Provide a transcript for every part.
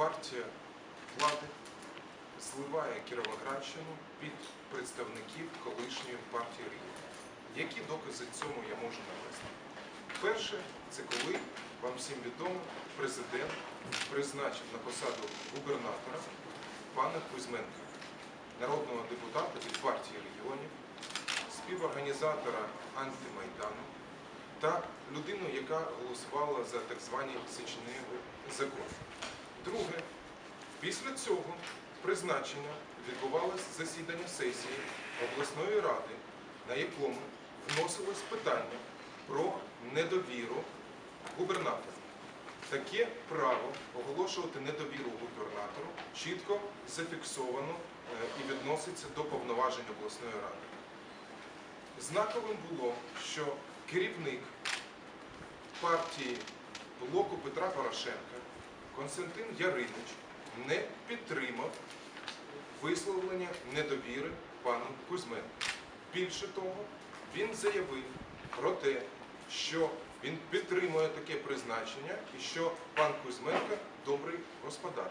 партія влади зливає Кіровоградщину під представників колишньої партії регіонів. Які докази цьому я можу навести? Перше, це коли, вам всім відомо, президент призначив на посаду губернатора пана Кузьменка, народного депутата від партії регіонів, співорганізатора антимайдану та людину, яка голосувала за так звані січневі закони. Друге, після цього призначення відбувалося засідання сесії обласної ради, на якому вносилось питання про недовіру губернатора. Таке право оголошувати недовіру губернатору чітко зафіксовано е, і відноситься до повноважень обласної ради. Знаковим було, що керівник партії блоку Петра Порошенка Константин Яринич не підтримав висловлення недовіри пану Кузьменку. Більше того, він заявив про те, що він підтримує таке призначення і що пан Кузьменко добрий господар.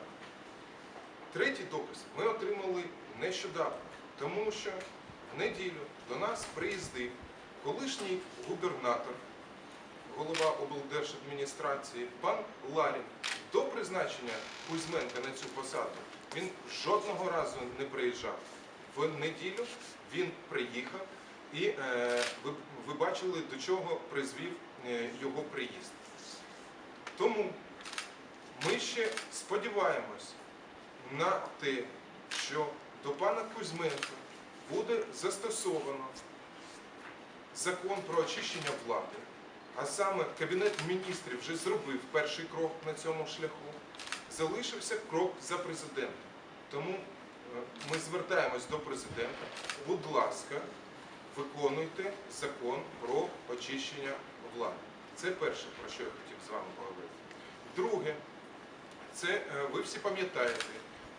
Третій доказ ми отримали нещодавно, тому що в неділю до нас приїздив колишній губернатор, голова облдержадміністрації, пан Ларін. До призначення Кузьменка на цю посаду він жодного разу не приїжджав. В неділю він приїхав і е, ви, ви бачили, до чого призвів е, його приїзд. Тому ми ще сподіваємось на те, що до пана Кузьменка буде застосовано закон про очищення влади, а саме Кабінет міністрів вже зробив перший крок на цьому шляху, залишився крок за президентом. Тому е, ми звертаємось до президента. Будь ласка, виконуйте закон про очищення влади. Це перше, про що я хотів з вами поговорити. Друге, це е, ви всі пам'ятаєте,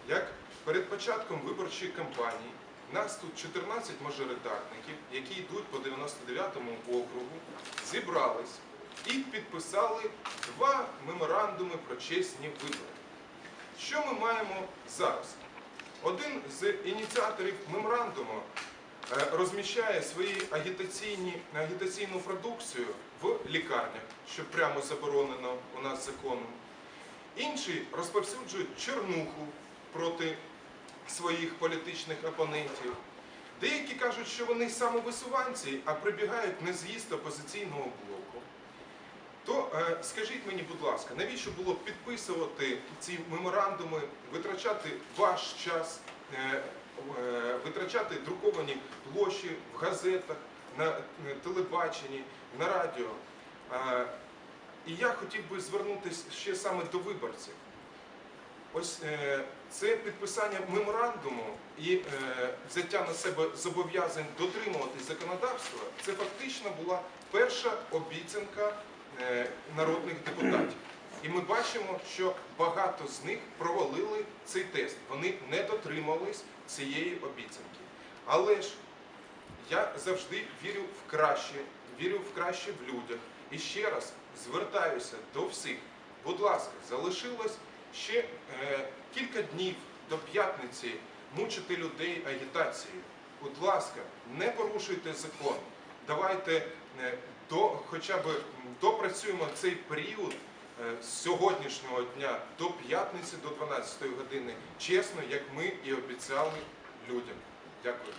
як перед початком виборчої кампанії нас тут 14 мажоритарників, які йдуть по 99-му округу, зібрались і підписали два меморандуми про чесні вибори. Що ми маємо зараз? Один з ініціаторів меморандуму е, розміщає агітаційні, агітаційну продукцію в лікарнях, що прямо заборонено у нас законом. Інші розповсюджують чернуху проти своїх політичних опонентів. Деякі кажуть, що вони самовисуванці, а прибігають на з'їзд опозиційного блоку. То е, скажіть мені, будь ласка, навіщо було підписувати ці меморандуми, витрачати ваш час, е, е, витрачати друковані площі в газетах, на телебаченні, на радіо? Е, і я хотів би звернутися ще саме до виборців. Ось е, це підписання меморандуму і е, взяття на себе зобов'язань дотримуватись законодавства, це фактично була перша обіцянка е, народних депутатів. І ми бачимо, що багато з них провалили цей тест. Вони не дотримались цієї обіцянки. Але ж я завжди вірю в краще, вірю в краще в людях. І ще раз звертаюся до всіх. Будь ласка, залишилось ще е, кілька днів до п'ятниці мучити людей агітацією. Будь ласка, не порушуйте закон. Давайте е, до, хоча б допрацюємо цей період е, з сьогоднішнього дня до п'ятниці, до 12 години, чесно, як ми і обіцяли людям. Дякую.